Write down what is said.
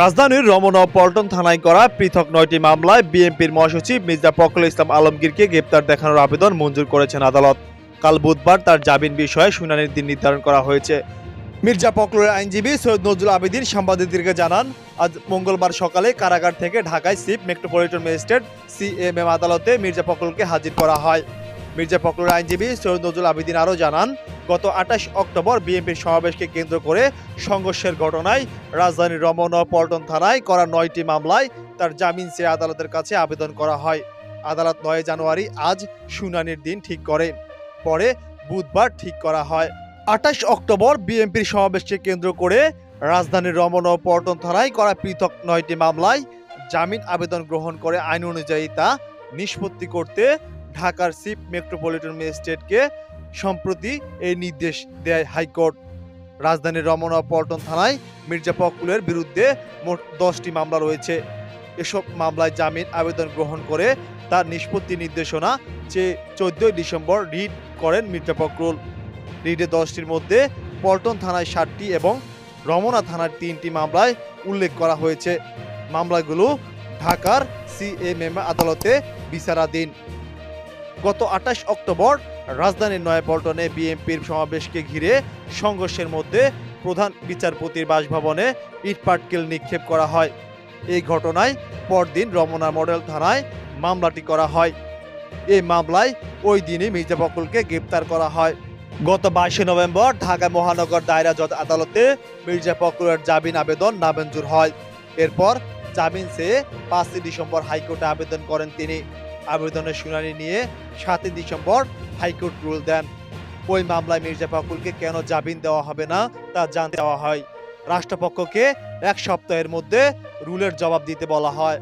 রাজধানীর রমনা পল্টন থানায় করা পৃথক নয়টি মামলায় বিএনপির মহাসচিব মির্জা ফখরুল ইসলাম আলমগীরকে গ্রেপ্তার দেখানোর আবেদন মঞ্জুর করেছেন আদালত। কাল বুধবার তার জামিন বিষয়ে শুনানির দিন নির্ধারণ করা হয়েছে। মির্জা ফখরুলের আইনজীবী সৈয়দ নজরুল আবেদিন সাংবাদিকদেরকে জানান, আজ মঙ্গলবার সকালে কারাগার থেকে ঢাকায় চিফ মেট্রোপলিটন ম্যাজিস্ট্রেট সিএমএম আদালতে মির্জা ফখরুলকে হাজির করা হয়। মির্জা ফখরুলের আইনজীবী সৈয়দ নজরুল আবেদিন আরও জানান, গত আঠাশ অক্টোবর বিএনপির সমাবেশকে কেন্দ্র করে সংঘর্ষের ঘটনায় রাজধানীর রমন পল্টন থানায় করা নয়টি মামলায় তার জামিন চেয়ে আদালতের কাছে আবেদন করা হয়। আদালত নয় জানুয়ারি আজ শুনানির দিন ঠিক করে, পরে বুধবার ঠিক করা হয়। আঠাশ অক্টোবর বিএনপির সমাবেশকে কেন্দ্র করে রাজধানীর রমন পল্টন থানায় করা পৃথক নয়টি মামলায় জামিন আবেদন গ্রহণ করে আইন অনুযায়ী তা নিষ্পত্তি করতে ঢাকার চিফ মেট্রোপলিটন ম্যাজিস্ট্রেটকে সম্প্রতি এই নির্দেশ দেয় হাইকোর্ট। রাজধানীর রমনা পল্টন থানায় মির্জা ফখরুলের বিরুদ্ধে মোট দশটি মামলা রয়েছে। এসব মামলায় জামিন আবেদন গ্রহণ করে তার নিষ্পত্তি নির্দেশনা চেয়ে চোদ্দই ডিসেম্বর রিট করেন মির্জা ফখরুল। রিটে দশটির মধ্যে পল্টন থানায় ষাটটি এবং রমনা থানার তিনটি মামলায় উল্লেখ করা হয়েছে। মামলাগুলো ঢাকার সিএমএম আদালতে বিচারাধীন। গত আঠাশ অক্টোবর রাজধানীর নয়াপল্টনে বিএনপির সমাবেশকে ঘিরে সংঘর্ষের মধ্যে প্রধান বিচারপতির বাসভবনে ইটপাটকেল নিক্ষেপ করা হয়। এই ঘটনায় পরদিন রমনা মডেল থানায় মামলাটি করা হয়। এই মামলায় ওই দিনই মির্জা ফখরুলকে গ্রেপ্তার করা হয়। গত বাইশে নভেম্বর ঢাকা মহানগর দায়রা জজ আদালতে মির্জা ফখরুলের জামিন আবেদন নামঞ্জুর হয়। এরপর জামিন চেয়ে পাঁচই ডিসেম্বর হাইকোর্টে আবেদন করেন তিনি। আবেদনের শুনানি নিয়ে সাতই ডিসেম্বর হাইকোর্ট রুল দেন। ওই মামলায় মির্জা ফখরুলকে কেন জামিন দেওয়া হবে না তা জানতে দেওয়া হয়। রাষ্ট্রপক্ষকে এক সপ্তাহের মধ্যে রুলের জবাব দিতে বলা হয়।